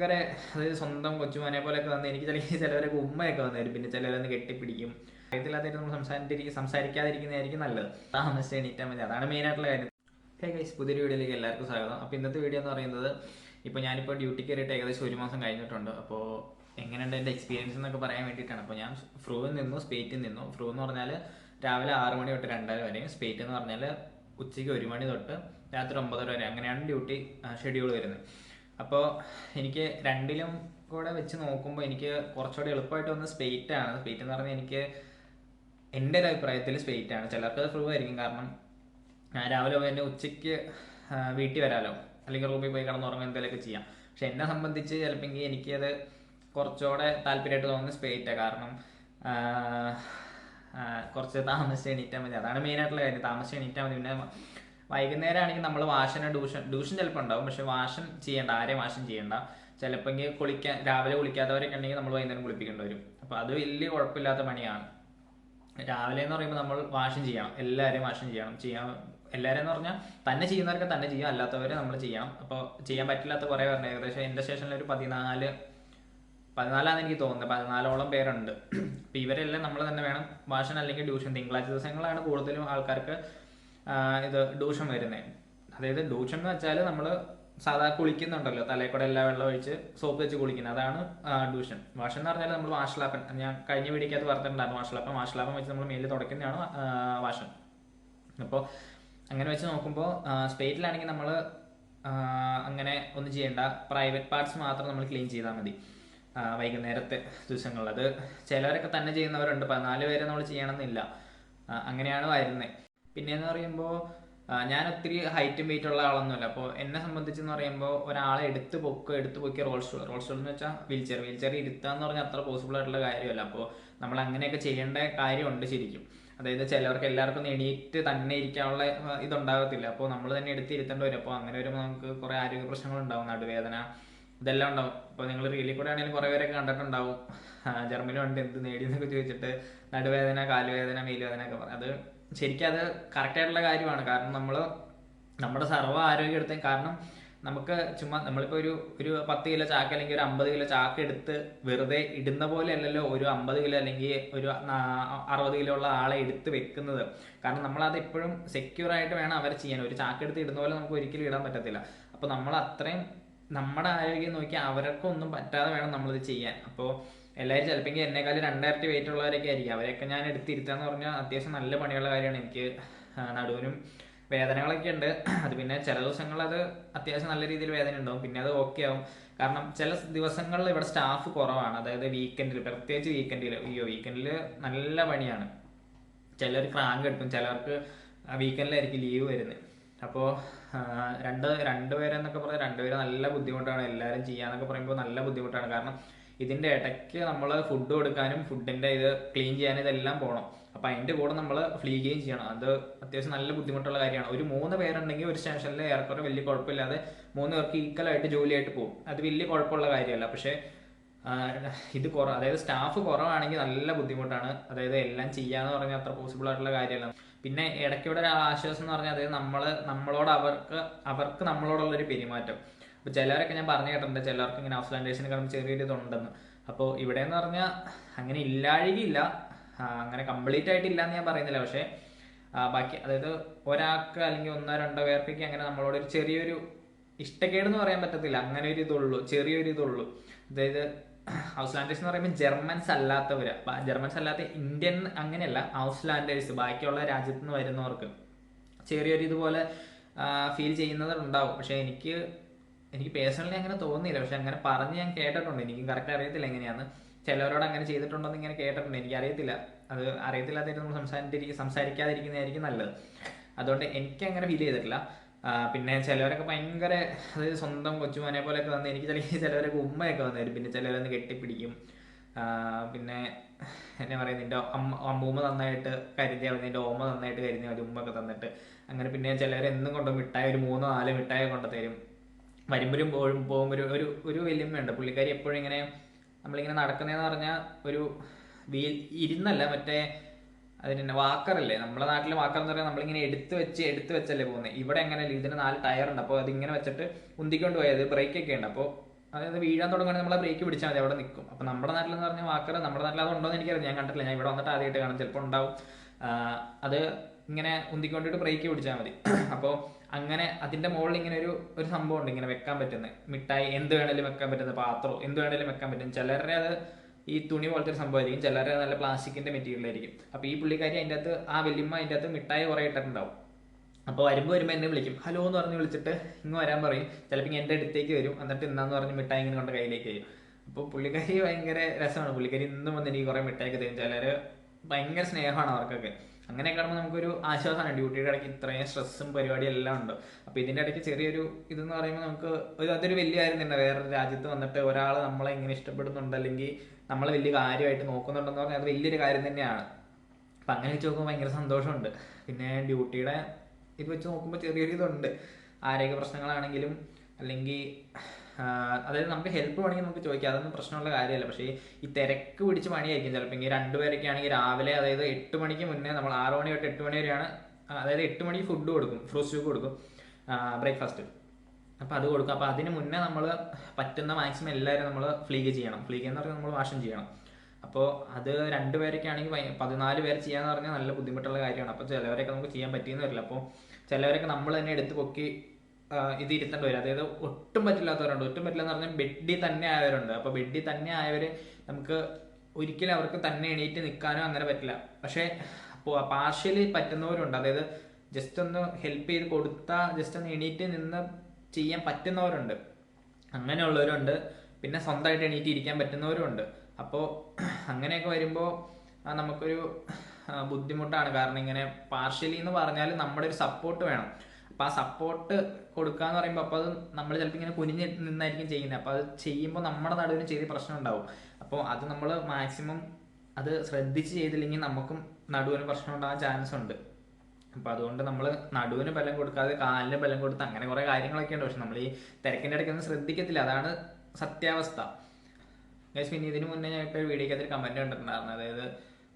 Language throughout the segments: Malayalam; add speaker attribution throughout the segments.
Speaker 1: ഭയങ്കര അതായത് സ്വന്തം കൊച്ചുമാനെ പോലെയൊക്കെ വന്ന് എനിക്ക് ചില ചിലവരൊക്കെ ഉമ്മയൊക്കെ വന്നു പിന്നെ ചിലവരൊന്ന് കെട്ടിപ്പിടിക്കും. അറിയത്തില്ലാത്ത നമ്മൾ സംസാരിച്ചിരിക്കും സംസാരിക്കാതിരിക്കുന്നതായിരിക്കും നല്ലത്. താമസിച്ച് എണീറ്റാൽ മതി. അതാണ് മെയിനായിട്ടുള്ള കാര്യം. ഹേ ഗൈസ് പുതിയൊരു വീഡിയോയിലേക്ക് എല്ലാവർക്കും സ്വാഗതം. അപ്പോൾ ഇന്നത്തെ വീഡിയോ എന്ന് പറയുന്നത് ഇപ്പോൾ ഞാനിപ്പോൾ ഡ്യൂട്ടി കയറിയിട്ട് ഏകദേശം ഒരു മാസം കഴിഞ്ഞിട്ടുണ്ട്. അപ്പോൾ എങ്ങനെയുണ്ട് എന്റെ എക്സ്പീരിയൻസ് എന്നൊക്കെ പറയാൻ വേണ്ടിയിട്ടാണ്. അപ്പോൾ ഞാൻ ഫ്രൂവിൽ നിന്നു സ്പേറ്റിൽ നിന്നു. ഫ്രൂ എന്ന് പറഞ്ഞാൽ രാവിലെ ആറ് മണി തൊട്ട് രണ്ടര വരെയും. സ്പേറ്റ് എന്ന് പറഞ്ഞാൽ ഉച്ചയ്ക്ക് ഒരു മണി തൊട്ട് രാത്രി ഒമ്പതര വരെ. അങ്ങനെയാണ് ഡ്യൂട്ടി ഷെഡ്യൂൾ വരുന്നത്. അപ്പോൾ എനിക്ക് രണ്ടിലും കൂടെ വെച്ച് നോക്കുമ്പോൾ എനിക്ക് കുറച്ചുകൂടി എളുപ്പമായിട്ട് വന്ന സ്പേറ്റ് ആണ്. സ്പേറ്റ് എന്ന് പറഞ്ഞാൽ എനിക്ക് എന്റെ ഒരു അഭിപ്രായത്തിൽ സ്പേറ്റ് ആണ്. ചിലർക്ക് ഫ്രൂ ആയിരിക്കും. കാരണം ഞാൻ രാവിലെ പോയി എന്റെ ഉച്ചയ്ക്ക് വീട്ടിൽ വരാമല്ലോ അല്ലെങ്കിൽ റൂമിൽ പോയി കിടന്നുറങ്ങുക എന്തെങ്കിലുമൊക്കെ ചെയ്യാം. പക്ഷെ എന്നെ സംബന്ധിച്ച് ചിലപ്പോൾ എനിക്കത് കുറച്ചുകൂടെ താല്പര്യമായിട്ട് തോന്നുന്ന സ്പേറ്റാണ് കാരണം കുറച്ച് താമസിച്ച് എണീറ്റാൽ മതി. അതാണ് മെയിനായിട്ടുള്ള കാര്യം. താമസിച്ച് എണീറ്റാൽ മതി. പിന്നെ വൈകുന്നേരം ആണെങ്കിൽ നമ്മൾ വാഷന ഡ്യൂഷൻ ഡ്യൂഷൻ ചിലപ്പോൾ ഉണ്ടാവും പക്ഷെ വാഷൻ ചെയ്യേണ്ട ആരെയും വാഷൻ ചെയ്യേണ്ട. ചിലപ്പോൾ എങ്കിൽ കുളിക്കാൻ രാവിലെ കുളിക്കാത്തവരൊക്കെ ഉണ്ടെങ്കിൽ നമ്മൾ വൈകുന്നേരം കുളിപ്പിക്കേണ്ടി വരും. അപ്പോൾ അത് വലിയ കുഴപ്പമില്ലാത്ത പണിയാണ്. രാവിലെ എന്ന് പറയുമ്പോൾ നമ്മൾ വാഷൻ ചെയ്യണം എല്ലാവരെയും വാഷൻ ചെയ്യണം. ചെയ്യാൻ എല്ലാവരും എന്ന് പറഞ്ഞാൽ തന്നെ ചെയ്യുന്നവർക്ക് തന്നെ ചെയ്യാം അല്ലാത്തവരെ നമ്മൾ ചെയ്യണം. അപ്പോൾ ചെയ്യാൻ പറ്റില്ലാത്ത കുറേ പേരുണ്ട്. ഏകദേശം എന്റെ സ്റ്റേഷനിൽ ഒരു പതിനാല് പതിനാലാന്ന് എനിക്ക് തോന്നുന്നത് പതിനാലോളം പേരുണ്ട്. അപ്പോൾ ഇവരെല്ലാം നമ്മൾ തന്നെ വേണം വാഷൻ അല്ലെങ്കിൽ ട്യൂഷൻ. തിങ്കളാഴ്ച ദിവസങ്ങളാണ് കൂടുതലും ആൾക്കാർക്ക് ഇത് ദൂഷം വരുന്നത് അതായത് ദൂഷം എന്ന് വെച്ചാൽ നമ്മൾ സാധാ കുളിക്കുന്നുണ്ടല്ലോ തലേക്കൂടെ കൂടെ എല്ലാ വെള്ളം ഒഴിച്ച് സോപ്പ് വെച്ച് കുളിക്കുന്നത്. അതാണ് ഡൂഷൻ വാഷൻ എന്ന് പറഞ്ഞാൽ നമ്മൾ വാഷലാപ്പൻ. ഞാൻ കഴിഞ്ഞ വീടിക്കകത്ത് പറഞ്ഞിട്ടുണ്ടായിരുന്നു വാഷലാപ്പൻ. വാഷലാപ്പൻ വെച്ച് നമ്മൾ മേലിൽ തുടക്കുന്നതാണ് വാഷൻ അപ്പോൾ അങ്ങനെ വെച്ച് നോക്കുമ്പോൾ സ്പേറ്റിലാണെങ്കിൽ നമ്മൾ അങ്ങനെ ഒന്നും ചെയ്യേണ്ട. പ്രൈവറ്റ് പാർട്സ് മാത്രം നമ്മൾ ക്ലീൻ ചെയ്താൽ മതി. വൈകുന്നേരത്തെ ദിവസങ്ങളിൽ അത് ചിലവരൊക്കെ തന്നെ ചെയ്യുന്നവരുണ്ട്. പതിനാല് പേരെ നമ്മൾ ചെയ്യണമെന്നില്ല. അങ്ങനെയാണ് വരുന്നത് പിന്നെയെന്ന് പറയുമ്പോൾ ഞാൻ ഒത്തിരി ഹൈറ്റും വെയിറ്റ് ഉള്ള ആളൊന്നുമല്ല. അപ്പോൾ എന്നെ സംബന്ധിച്ചെന്ന് പറയുമ്പോൾ ഒരാളെ എടുത്ത് പൊക്കുക എടുത്ത് പൊക്കിയ റോൾ സ്റ്റോൾ റോൾ സ്റ്റോൾ എന്ന് വെച്ചാൽ വീൽ ചെയർ വീൽ ചെയർ ഇരുത്തുക എന്ന് പറഞ്ഞാൽ അത്ര പോസിബിൾ ആയിട്ടുള്ള കാര്യമല്ല. അപ്പോൾ നമ്മൾ അങ്ങനെയൊക്കെ ചെയ്യേണ്ട കാര്യമുണ്ട് ശരിക്കും. അതായത് ചിലവർക്ക് എല്ലാവർക്കും എണീറ്റ് തന്നെ ഇരിക്കാനുള്ള ഇതുണ്ടാകത്തില്ല അപ്പോൾ നമ്മൾ തന്നെ എടുത്ത് ഇരുത്തേണ്ടി വരും. അപ്പോൾ അങ്ങനെ വരുമ്പോൾ നമുക്ക് കുറേ ആരോഗ്യ പ്രശ്നങ്ങൾ ഉണ്ടാവും. നടുവേദന ഇതെല്ലാം ഉണ്ടാവും. അപ്പോൾ നിങ്ങൾ റീലിൽ കൂടെ ആണെങ്കിലും കുറേ പേരൊക്കെ കണ്ടിട്ടുണ്ടാവും. ജർമ്മനി ഉണ്ട് എന്ത് നേടി എന്നൊക്കെ ചോദിച്ചിട്ട് നടുവേദന കാലുവേദന മേലുവേദന ഒക്കെ പറയും അത് ശരിക്കും അത് കറക്റ്റായിട്ടുള്ള കാര്യമാണ്. കാരണം നമ്മൾ നമ്മുടെ സർവ ആരോഗ്യം എടുത്ത കാരണം നമുക്ക് ചുമ്മാ നമ്മളിപ്പോ ഒരു ഒരു പത്ത് കിലോ ചാക്ക് അല്ലെങ്കിൽ ഒരു അമ്പത് കിലോ ചാക്ക് എടുത്ത് വെറുതെ ഇടുന്ന പോലെ അല്ലല്ലോ ഒരു അമ്പത് കിലോ അല്ലെങ്കിൽ ഒരു അറുപത് കിലോ ഉള്ള ആളെ എടുത്ത് വെക്കുന്നത്. കാരണം നമ്മൾ അത് എപ്പോഴും സെക്യൂർ ആയിട്ട് വേണം അവരെ ചെയ്യാൻ. ഒരു ചാക്ക് എടുത്ത് ഇടുന്ന പോലെ നമുക്ക് ഒരിക്കലും ഇടാൻ പറ്റത്തില്ല. അപ്പോൾ നമ്മൾ അത്രയും നമ്മുടെ ആരോഗ്യം നോക്കി അവർക്കൊന്നും പറ്റാതെ വേണം നമ്മളിത് ചെയ്യാൻ. അപ്പോൾ എല്ലാവരും ചിലപ്പോൾ എന്നെക്കാളും രണ്ടായിരത്തി വെയിറ്റ് ഉള്ളവരൊക്കെ ആയിരിക്കും. അവരെയൊക്കെ ഞാൻ എടുത്തിരുത്താന്ന് പറഞ്ഞാൽ അത്യാവശ്യം നല്ല പണിയുള്ള കാര്യമാണ്. എനിക്ക് നടുവിനും വേദനകളൊക്കെ ഉണ്ട്. അത് പിന്നെ ചില ദിവസങ്ങൾ അത് അത്യാവശ്യം നല്ല രീതിയിൽ വേദന ഉണ്ടാവും. പിന്നെ അത് ഓക്കെ ആവും. കാരണം ചില ദിവസങ്ങളിൽ ഇവിടെ സ്റ്റാഫ് കുറവാണ്. അതായത് വീക്കെൻഡിൽ പ്രത്യേകിച്ച് വീക്കെൻഡിൽ അയ്യോ വീക്കെൻഡിൽ നല്ല പണിയാണ്. ചിലർ ക്രാങ്ക് കിട്ടും ചിലർക്ക് വീക്കെൻഡിലായിരിക്കും ലീവ് വരുന്നത് അപ്പോൾ രണ്ട് രണ്ട് പേരെന്നൊക്കെ പറഞ്ഞാൽ രണ്ടുപേരും നല്ല ബുദ്ധിമുട്ടാണ്. എല്ലാവരും ചെയ്യാന്നൊക്കെ പറയുമ്പോൾ നല്ല ബുദ്ധിമുട്ടാണ്. കാരണം ഇതിന്റെ ഇടയ്ക്ക് നമ്മൾ ഫുഡ് കൊടുക്കാനും ഫുഡിന്റെ ഇത് ക്ലീൻ ചെയ്യാനും ഇതെല്ലാം പോകണം അപ്പം അതിന്റെ കൂടെ നമ്മൾ ഫ്ലീഗെയും ചെയ്യണം. അത് അത്യാവശ്യം നല്ല ബുദ്ധിമുട്ടുള്ള കാര്യമാണ്. ഒരു മൂന്ന് പേരുണ്ടെങ്കിൽ ഒരു സ്റ്റേഷനിൽ ഏറെക്കുറെ വലിയ കുഴപ്പമില്ലാതെ മൂന്ന് പേർക്ക് ഈക്വലായിട്ട് ജോലിയായിട്ട് പോകും. അത് വലിയ കുഴപ്പമുള്ള കാര്യമല്ല. പക്ഷേ ഇത് കുറ അതായത് സ്റ്റാഫ് കുറവാണെങ്കിൽ നല്ല ബുദ്ധിമുട്ടാണ്. അതായത് എല്ലാം ചെയ്യാന്ന് പറഞ്ഞാൽ അത്ര പോസിബിൾ ആയിട്ടുള്ള കാര്യമല്ല. പിന്നെ ഇടയ്ക്കൂടെ ഒരു ആശ്വാസം എന്ന് പറഞ്ഞാൽ അതായത് നമ്മൾ നമ്മളോട് അവർക്ക് അവർക്ക് നമ്മളോടുള്ളൊരു പെരുമാറ്റം. അപ്പോൾ ചിലവരൊക്കെ ഞാൻ പറഞ്ഞു കേട്ടിട്ടുണ്ട് ചിലർക്ക് ഇങ്ങനെ ഹൗസ് ലാൻഡേഷന് കാണുമ്പോൾ ചെറിയൊരു ഇതുണ്ടെന്ന്. അപ്പോൾ ഇവിടെ എന്ന് പറഞ്ഞാൽ അങ്ങനെ ഇല്ലാഴികയില്ല. അങ്ങനെ കംപ്ലീറ്റ് ആയിട്ടില്ല എന്ന് ഞാൻ പറയുന്നില്ല. പക്ഷേ ബാക്കി അതായത് ഒരാൾക്ക് അല്ലെങ്കിൽ ഒന്നോ രണ്ടോ പേർക്കൊക്കെ അങ്ങനെ നമ്മളോട് ഒരു ചെറിയൊരു ഇഷ്ടക്കേട് എന്ന് പറയാൻ പറ്റത്തില്ല. അങ്ങനെ ഒരു ഇതുള്ളൂ ചെറിയൊരു ഇതുള്ളൂ. അതായത് ഹൗസ് ലാൻഡേഴ്സ് എന്ന് പറയുമ്പോൾ ജർമ്മൻസ് അല്ലാത്തവര്. ബ- ജർമ്മൻസ് അല്ലാത്ത ഇന്ത്യൻ അങ്ങനെയല്ല ഹൗസ് ലാൻഡേഴ്സ് ബാക്കിയുള്ള രാജ്യത്ത് നിന്ന് വരുന്നവർക്ക് ചെറിയൊരു ഇതുപോലെ ഫീൽ ചെയ്യുന്നവരുണ്ടാവും. പക്ഷെ എനിക്ക് എനിക്ക് പേഴ്സണലി അങ്ങനെ തോന്നിയില്ല. പക്ഷെ അങ്ങനെ പറഞ്ഞ് ഞാൻ കേട്ടിട്ടുണ്ട്. എനിക്കും കറക്റ്റ് അറിയത്തില്ല എങ്ങനെയാണ് ചിലവരോട് അങ്ങനെ ചെയ്തിട്ടുണ്ടെന്ന് ഇങ്ങനെ കേട്ടിട്ടുണ്ട്. എനിക്ക് അറിയത്തില്ല അത് അറിയത്തില്ലാത്തതായിട്ട് നമ്മൾ സംസാരിച്ചിരിക്കും സംസാരിക്കാതിരിക്കുന്നതായിരിക്കും നല്ലത്. അതുകൊണ്ട് എനിക്ക് അങ്ങനെ ഫീൽ ചെയ്തിട്ടില്ല പിന്നെ ചിലവരൊക്കെ ഭയങ്കര അതായത് സ്വന്തം കൊച്ചുമോനെ പോലെയൊക്കെ വന്ന് എനിക്ക് ചില ചിലവരൊക്കെ ഉമ്മയൊക്കെ വന്നു തരും. പിന്നെ ചിലവരൊന്ന് കെട്ടിപ്പിടിക്കും. പിന്നെ എന്നെ പറയുക നിന്റെ അമ്മ അമ്മൂമ്മ നന്നായിട്ട് കരുതിയാൽ മതി. നിന്റെ ഓമ്മ നന്നായിട്ട് കരുതിയാൽ മതി. ഉമ്മൊക്കെ തന്നിട്ട്. അങ്ങനെ പിന്നെ ചിലവരെന്നും കൊണ്ട് മിഠായി ഒരു മൂന്നോ നാലോ മിഠായി കൊണ്ടു തരും. വരുമ്പോഴും പോഴും പോകുമ്പോഴും ഒരു ഒരു വലിയ ഉണ്ട് പുള്ളിക്കാരി എപ്പോഴും ഇങ്ങനെ നമ്മളിങ്ങനെ നടക്കുന്നതെന്ന് പറഞ്ഞാൽ ഒരു വീൽ ഇരുന്നല്ല മറ്റേ അതിന് വാക്കറല്ലേ? നമ്മുടെ നാട്ടിൽ വാക്കർ എന്ന് പറഞ്ഞാൽ നമ്മളിങ്ങനെ എടുത്ത് വെച്ച് എടുത്ത് വെച്ചല്ലേ പോകുന്നത് ഇവിടെ എങ്ങനെയല്ല ഇതിന് നാല് ടയർ ഉണ്ട് അപ്പോൾ അതിങ്ങനെ വെച്ചിട്ട് ഉന്തിക്കൊണ്ട് പോയത് ബ്രേക്ക് ഒക്കെ ഉണ്ട്. അപ്പോൾ അതായത് വീഴാൻ തുടങ്ങുകയാണെങ്കിൽ നമ്മളെ ബ്രേക്ക് പിടിച്ചാൽ മതി. അവിടെ നിൽക്കും അപ്പോൾ നമ്മുടെ നാട്ടിൽ എന്ന് പറഞ്ഞാൽ വാക്കർ നമ്മുടെ നാട്ടിൽ അത് ഉണ്ടോ എന്ന് എനിക്കറിയാം ഞാൻ കണ്ടിട്ടില്ല. ഞാൻ ഇവിടെ വന്നിട്ട് ആദ്യമായിട്ട് കാണാം. ചിലപ്പോൾ ഉണ്ടാവും. അത് ഇങ്ങനെ ഉന്തിക്കൊണ്ടിട്ട് ബ്രേക്ക് പിടിച്ചാൽ മതി. അപ്പോൾ അങ്ങനെ അതിന്റെ മുകളിൽ ഇങ്ങനെ ഒരു ഒരു സംഭവം ഉണ്ട് ഇങ്ങനെ വെക്കാൻ പറ്റുന്ന. മിഠായി എന്ത് വേണേലും വെക്കാൻ പറ്റുന്ന പാത്രം എന്ത് വേണേലും വെക്കാൻ പറ്റും ചിലരുടെ അത് ഈ തുണി പോലത്തെ ഒരു സംഭവമായിരിക്കും. ചിലരുടെ നല്ല പ്ലാസ്റ്റിക്കിന്റെ മെറ്റീരിയൽ ആയിരിക്കും അപ്പോൾ ഈ പുള്ളിക്കാരി അതിന്റെ അകത്ത് ആ വലിയമ്മ അതിന്റെ അകത്ത് മിഠായി കുറേ ഇട്ടിട്ടുണ്ടാവും. അപ്പോൾ വരുമ്പോൾ വരുമ്പോൾ എന്നെ വിളിക്കും. ഹലോ എന്ന് പറഞ്ഞ് വിളിച്ചിട്ട് ഇങ്ങ് വരാൻ പറയും. ചിലപ്പോൾ എന്റെ അടുത്തേക്ക് വരും. എന്നിട്ട് ഇന്നാന്ന് പറഞ്ഞ് മിഠായി ഇങ്ങനെ കൊണ്ട് കയ്യിലേക്ക് വരും. അപ്പോൾ പുള്ളിക്കാരി ഭയങ്കര രസമാണ്. പുള്ളിക്കാരി ഇന്നും വന്ന് എനിക്ക് കുറേ മിഠായിക്ക് തരും. ചിലർ ഭയങ്കര സ്നേഹമാണ് അവർക്കൊക്കെ. അങ്ങനെ കാണുമ്പോൾ നമുക്കൊരു ആശ്വാസമാണ്. ഡ്യൂട്ടിയുടെ ഇടയ്ക്ക് ഇത്രയും സ്ട്രെസ്സും പരിപാടിയും എല്ലാം ഉണ്ട്. അപ്പോൾ ഇതിന്റെ ഇടയ്ക്ക് ചെറിയൊരു ഇതെന്ന് പറയുമ്പോൾ നമുക്ക് ഒരു അതൊരു വലിയ കാര്യം തന്നെ. വേറൊരു രാജ്യത്ത് വന്നിട്ട് ഒരാൾ നമ്മളെ ഇങ്ങനെ ഇഷ്ടപ്പെടുന്നുണ്ട് അല്ലെങ്കിൽ നമ്മളെ വലിയ കാര്യമായിട്ട് നോക്കുന്നുണ്ടെന്ന് പറഞ്ഞാൽ അത് വലിയൊരു കാര്യം തന്നെയാണ്. അപ്പം അങ്ങനെ വെച്ച് നോക്കുമ്പോൾ ഭയങ്കര സന്തോഷമുണ്ട്. പിന്നെ ഡ്യൂട്ടിയുടെ ഇത് വെച്ച് നോക്കുമ്പോൾ ചെറിയൊരു ഇതുണ്ട് ആരോഗ്യ പ്രശ്നങ്ങളാണെങ്കിലും അല്ലെങ്കിൽ അതായത് നമുക്ക് ഹെൽപ്പ് വേണമെങ്കിൽ നമുക്ക് ചോദിക്കാം. അതൊന്നും പ്രശ്നമുള്ള കാര്യമല്ല. പക്ഷേ ഈ തിരക്ക് പിടിച്ച് പണിയായിരിക്കും ചിലപ്പോൾ. ഇങ്ങനെ രണ്ടുപേരൊക്കെ ആണെങ്കിൽ രാവിലെ അതായത് എട്ട് മണിക്ക് മുന്നേ നമ്മൾ ആറ് മണി തൊട്ട് എട്ട് മണി വരെയാണ് അതായത് എട്ട് മണിക്ക് ഫുഡ് കൊടുക്കും. ഫ്രൂട്ട്സ് ജ്യൂസ് കൊടുക്കും. ബ്രേക്ക്ഫാസ്റ്റ് അപ്പോൾ അത് കൊടുക്കും. അപ്പോൾ അതിന് മുന്നേ നമ്മൾ പറ്റുന്ന മാക്സിമം എല്ലാവരും നമ്മൾ ഫ്ലീഗ് ചെയ്യണം. ഫ്ലീഗ് എന്ന് പറഞ്ഞാൽ നമ്മൾ വാഷം ചെയ്യണം. അപ്പോൾ അത് രണ്ടുപേരൊക്കെ ആണെങ്കിൽ ഭയ- പതിനാല് പേര് ചെയ്യാന്ന് പറഞ്ഞാൽ നല്ല ബുദ്ധിമുട്ടുള്ള കാര്യമാണ്. അപ്പോൾ ചിലവരൊക്കെ നമുക്ക് ചെയ്യാൻ പറ്റിയെന്ന് വരില്ല. അപ്പോൾ ചിലവരൊക്കെ നമ്മൾ തന്നെ എടുത്ത് പൊക്കി ഇത് ഇരുത്തേണ്ടി വരും. അതായത് ഒട്ടും പറ്റില്ലാത്തവരുണ്ട്. ഒട്ടും പറ്റില്ല എന്ന് പറഞ്ഞാൽ ബെഡിൽ തന്നെ ആയവരുണ്ട്. അപ്പോൾ ബെഡിൽ തന്നെ ആയവർ നമുക്ക് ഒരിക്കലും അവർക്ക് തന്നെ എണീറ്റ് നിൽക്കാനോ അങ്ങനെ പറ്റില്ല. പക്ഷേ പാർഷ്യലി പറ്റുന്നവരുണ്ട്. അതായത് ജസ്റ്റ് ഒന്ന് ഹെൽപ്പ് ചെയ്ത് കൊടുത്താൽ ജസ്റ്റ് ഒന്ന് എണീറ്റ് നിന്ന് ചെയ്യാൻ പറ്റുന്നവരുണ്ട്. അങ്ങനെയുള്ളവരുണ്ട്. പിന്നെ സ്വന്തമായിട്ട് എണീറ്റ് ഇരിക്കാൻ പറ്റുന്നവരുണ്ട്. അപ്പോൾ അങ്ങനെയൊക്കെ വരുമ്പോൾ നമുക്കൊരു ബുദ്ധിമുട്ടാണ്. കാരണം ഇങ്ങനെ പാർഷ്യലി എന്ന് പറഞ്ഞാൽ നമ്മുടെ ഒരു സപ്പോർട്ട് വേണം. അപ്പോൾ ആ സപ്പോർട്ട് കൊടുക്കുക എന്ന് പറയുമ്പോൾ അപ്പോൾ അത് നമ്മൾ ചിലപ്പോൾ ഇങ്ങനെ കുനിഞ്ഞ് നിന്നായിരിക്കും ചെയ്യുന്നത് അപ്പോൾ അത് ചെയ്യുമ്പോൾ നമ്മുടെ നടുവിന് ചെറിയ പ്രശ്നം ഉണ്ടാവും അപ്പോൾ അത് നമ്മൾ മാക്സിമം അത് ശ്രദ്ധിച്ച് ചെയ്തില്ലെങ്കിൽ നമുക്കും നടുവിന് പ്രശ്നം ഉണ്ടാകാൻ ചാൻസ് ഉണ്ട് അപ്പോൾ അതുകൊണ്ട് നമ്മൾ നടുവിന് ബലം കൊടുക്കാതെ കാലിന് ബലം കൊടുത്ത് അങ്ങനെ കുറേ കാര്യങ്ങളൊക്കെ ഉണ്ട് പക്ഷെ നമ്മൾ ഈ തിരക്കിന്റെ ഇടയ്ക്കൊന്നും ശ്രദ്ധിക്കത്തില്ല. അതാണ് സത്യാവസ്ഥ. പിന്നെ ഇതിനു മുന്നേ ഞാൻ ഇപ്പോൾ വീഡിയോക്കകത്ത് ഒരു കമന്റ് കണ്ടിട്ടുണ്ടായിരുന്നു. അതായത്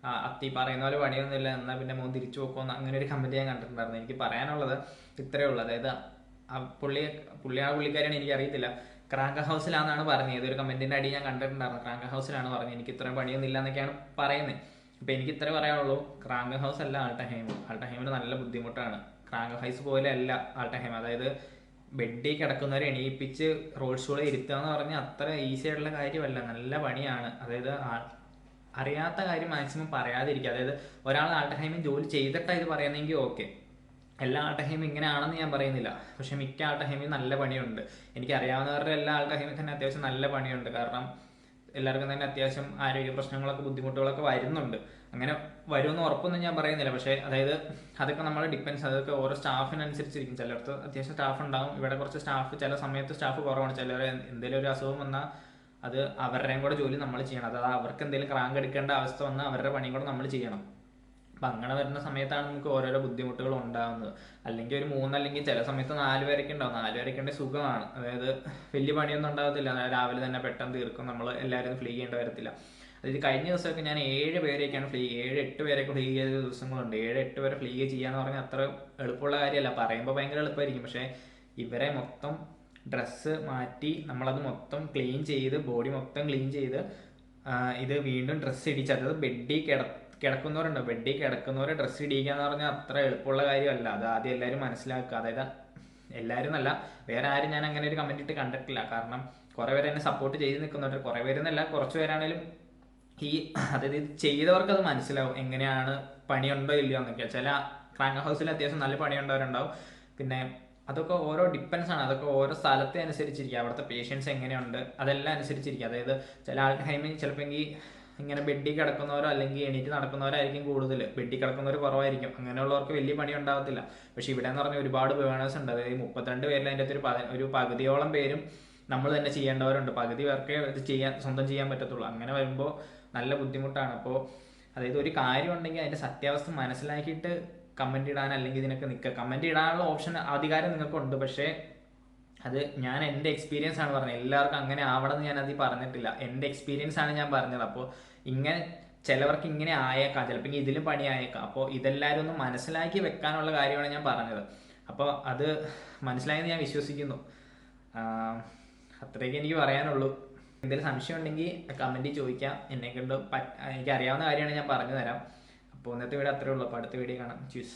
Speaker 1: അത്തി പറയുന്ന പോലെ പണിയൊന്നുമില്ല എന്നാൽ പിന്നെ മോൻ തിരിച്ചു പോക്കോന്ന് അങ്ങനെ ഒരു കമന്റ് ഞാൻ കണ്ടിട്ടുണ്ടായിരുന്നു. എനിക്ക് പറയാനുള്ളത് ഇത്രയേ ഉള്ളൂ. അതായത് ആ പുള്ളി പുള്ളി ആ പുള്ളിക്കാരിയാണ് എനിക്ക് അറിയത്തില്ല. ക്രാങ്ക ഹൗസിലാണെന്നാണ് പറഞ്ഞത്. ഏതൊരു കമന്റിന്റെ അടി ഞാൻ കണ്ടിട്ടുണ്ടായിരുന്നു. ക്രാങ്ക ഹൗസിലാണ് പറഞ്ഞത്. എനിക്ക് ഇത്രയും പണിയൊന്നുമില്ല എന്നൊക്കെയാണ് പറയുന്നത്. അപ്പോൾ എനിക്ക് ഇത്രേ പറയാനുള്ളൂ. ക്രാങ്ക ഹൗസ് അല്ല ആൾട്ടഹൈം ആൾട്ടഹൈമിന് നല്ല ബുദ്ധിമുട്ടാണ്. ക്രാങ്ക ഹൗസ് പോലെ അല്ല ആൾട്ടഹൈം അതായത് ബെഡിൽ കിടക്കുന്നവരെ എണീപ്പിച്ച് റോഡ് ഷോയിൽ ഇരുത്തുക എന്ന് പറഞ്ഞാൽ അത്ര ഈസി ആയിട്ടുള്ള കാര്യമല്ല. നല്ല പണിയാണ്. അതായത് അറിയാത്ത കാര്യം മാക്സിമം പറയാതിരിക്കുക. അതായത് ഒരാൾ ആൾട്ടഹൈമിൽ ജോലി ചെയ്തിട്ടാണ് ഇത് പറയുന്നതെങ്കിൽ ഓക്കെ എല്ലാ ആൾട്ടഹൈമും ഇങ്ങനെയാണെന്ന് ഞാൻ പറയുന്നില്ല. പക്ഷെ മിക്ക ആൾട്ടഹൈമിൽ നല്ല പണിയുണ്ട്. എനിക്ക് അറിയാവുന്നവരുടെ എല്ലാ ആൾട്ടഹൈമിൽ തന്നെ അത്യാവശ്യം നല്ല പണിയുണ്ട്. കാരണം എല്ലാവർക്കും തന്നെ അത്യാവശ്യം ആരോഗ്യ പ്രശ്നങ്ങളൊക്കെ ബുദ്ധിമുട്ടുകളൊക്കെ വരുന്നുണ്ട്. അങ്ങനെ വരുമെന്ന് ഉറപ്പൊന്നും ഞാൻ പറയുന്നില്ല. പക്ഷേ അതായത് അതൊക്കെ നമ്മൾ ഡിപ്പെൻസ് അതൊക്കെ ഓരോ സ്റ്റാഫിനനുസരിച്ചിരിക്കും. ചിലർക്ക് അത്യാവശ്യം സ്റ്റാഫ് ഉണ്ടാവും. ഇവിടെ കുറച്ച് സ്റ്റാഫ് ചില സമയത്ത് സ്റ്റാഫ് കുറവാണ്. ചിലർ എന്തെങ്കിലും ഒരു അസുഖം വന്നാൽ അത് അവരുടെയും കൂടെ ജോലി നമ്മൾ ചെയ്യണം. അതായത് അവർക്ക് എന്തെങ്കിലും ക്രാങ്ക് എടുക്കേണ്ട അവസ്ഥ വന്നാൽ അവരുടെ പണിയും കൂടെ നമ്മൾ ചെയ്യണം. അപ്പം അങ്ങനെ വരുന്ന സമയത്താണ് നമുക്ക് ഓരോരോ ബുദ്ധിമുട്ടുകൾ ഉണ്ടാകുന്നത് അല്ലെങ്കിൽ ഒരു മൂന്നല്ലെങ്കിൽ ചില സമയത്ത് നാല് പേരൊക്കെ ഉണ്ടാവും. നാല് പേരൊക്കെ ഉണ്ടെങ്കിൽ സുഖമാണ്. അതായത് വലിയ പണിയൊന്നും ഉണ്ടാകത്തില്ല. രാവിലെ തന്നെ പെട്ടെന്ന് തീർക്കും. നമ്മൾ എല്ലാവരും ഫ്ലീ ചെയ്യേണ്ടി വരത്തില്ല. അതായത് കഴിഞ്ഞ ദിവസമൊക്കെ ഞാൻ ഏഴ് പേരെയൊക്കെയാണ് ഫ്ലീ ഏഴ് എട്ട് പേരൊക്കെ ഫ്ലീ ചെയ്ത ദിവസങ്ങളുണ്ട്. ഏഴ് എട്ട് പേരെ ഫ്ലീ ചെയ്യാന്ന് പറഞ്ഞാൽ അത്ര എളുപ്പമുള്ള കാര്യമല്ല. പറയുമ്പോൾ ഭയങ്കര എളുപ്പമായിരിക്കും. പക്ഷേ ഇവരെ മൊത്തം ഡ്രസ്സ് മാറ്റി നമ്മളത് മൊത്തം ക്ലീൻ ചെയ്ത് ബോഡി മൊത്തം ക്ലീൻ ചെയ്ത് ഇത് വീണ്ടും ഡ്രസ്സ് ഇടിച്ച് അതായത് ബെഡിൽ കിട കിടക്കുന്നവരുണ്ടോ? ബെഡിൽ കിടക്കുന്നവരെ ഡ്രസ്സ് ഇടിക്കുക എന്ന് പറഞ്ഞാൽ അത്ര എളുപ്പമുള്ള കാര്യമല്ല. അത് ആദ്യം എല്ലാവരും മനസ്സിലാക്കുക. അതായത് എല്ലാവരും എന്നല്ല വേറെ ആരും ഞാൻ അങ്ങനെ ഒരു കമന്റ് ഇട്ട് കണ്ടിട്ടില്ല. കാരണം കുറേ പേര് എന്നെ സപ്പോർട്ട് ചെയ്ത് നിൽക്കുന്നുണ്ട്. കുറേ പേരെന്നല്ല കുറച്ച് പേരാണേലും ഈ അതായത് ഇത് ചെയ്തവർക്ക് അത് മനസ്സിലാവും. എങ്ങനെയാണ് പണിയുണ്ടോ ഇല്ലയോ എന്നൊക്കെ. ചില ക്രാങ്ക് ഹൗസിൽ അത്യാവശ്യം നല്ല പണിയുണ്ടവരുണ്ടാവും പിന്നെ അതൊക്കെ ഓരോ ഡിപ്പെൻസ് ആണ്. അതൊക്കെ ഓരോ സ്ഥലത്തെ അനുസരിച്ചിരിക്കുക അവിടുത്തെ പേഷ്യൻസ് എങ്ങനെയുണ്ട്? അതെല്ലാം അനുസരിച്ചിരിക്കുക അതായത് ചില ആൾക്കാർ ചിലപ്പോൾ ഇങ്ങനെ ബെഡിൽ കിടക്കുന്നവരോ അല്ലെങ്കിൽ എണീറ്റ് നടക്കുന്നവരായിരിക്കും കൂടുതൽ. ബെഡിൽ കിടക്കുന്നവർ കുറവായിരിക്കും. അങ്ങനെയുള്ളവർക്ക് വലിയ പണി ഉണ്ടാവത്തില്ല. പക്ഷെ ഇവിടെ എന്ന് പറഞ്ഞാൽ ഒരുപാട് ബേണേഴ്സ് ഉണ്ട്. അതായത് മുപ്പത്തിരണ്ട് പേരിൽ അതിന്റെ ഒരു ഒരു പകുതിയോളം പേരും നമ്മൾ തന്നെ ചെയ്യേണ്ടവരുണ്ട്. പകുതി പേർക്കേ ഇത് ചെയ്യാൻ സ്വന്തം ചെയ്യാൻ പറ്റത്തുള്ളൂ. അങ്ങനെ വരുമ്പോൾ നല്ല ബുദ്ധിമുട്ടാണ്. അപ്പോൾ അതായത് ഒരു കാര്യം ഉണ്ടെങ്കിൽ അതിന്റെ സത്യാവസ്ഥ മനസ്സിലാക്കിയിട്ട് കമന്റ് ഇടാൻ അല്ലെങ്കിൽ ഇതിനൊക്കെ നിൽക്കുക കമന്റ് ഇടാനുള്ള ഓപ്ഷൻ അധികാരം നിങ്ങൾക്കുണ്ട്. പക്ഷേ അത് ഞാൻ എന്റെ എക്സ്പീരിയൻസ് ആണ് പറഞ്ഞത്. എല്ലാവർക്കും അങ്ങനെ ആവണം എന്ന് ഞാൻ അത് പറഞ്ഞിട്ടില്ല. എന്റെ എക്സ്പീരിയൻസ് ആണ് ഞാൻ പറഞ്ഞത്. അപ്പോൾ ഇങ്ങനെ ചിലവർക്ക് ഇങ്ങനെ ആയേക്കാം. ചിലപ്പോൾ ഇതിലും പണി ആയേക്കാം. അപ്പോൾ ഇതെല്ലാവരും ഒന്ന് മനസ്സിലാക്കി വെക്കാനുള്ള കാര്യമാണ് ഞാൻ പറഞ്ഞത്. അപ്പോൾ അത് മനസ്സിലായെന്ന് ഞാൻ വിശ്വസിക്കുന്നു. അത്രയൊക്കെ എനിക്ക് പറയാനുള്ളൂ. എന്തെങ്കിലും സംശയം ഉണ്ടെങ്കിൽ കമന്റിൽ ചോദിക്കാം. എന്നെ കൊണ്ട് എനിക്ക് അറിയാവുന്ന കാര്യമാണ് ഞാൻ പറഞ്ഞു തരാം അപ്പോൾ ഇന്നത്തെ വീഡിയോ അത്രേ ഉള്ളൂ. അപ്പോൾ അടുത്ത വീഡിയോ കാണാം. ചൂസ്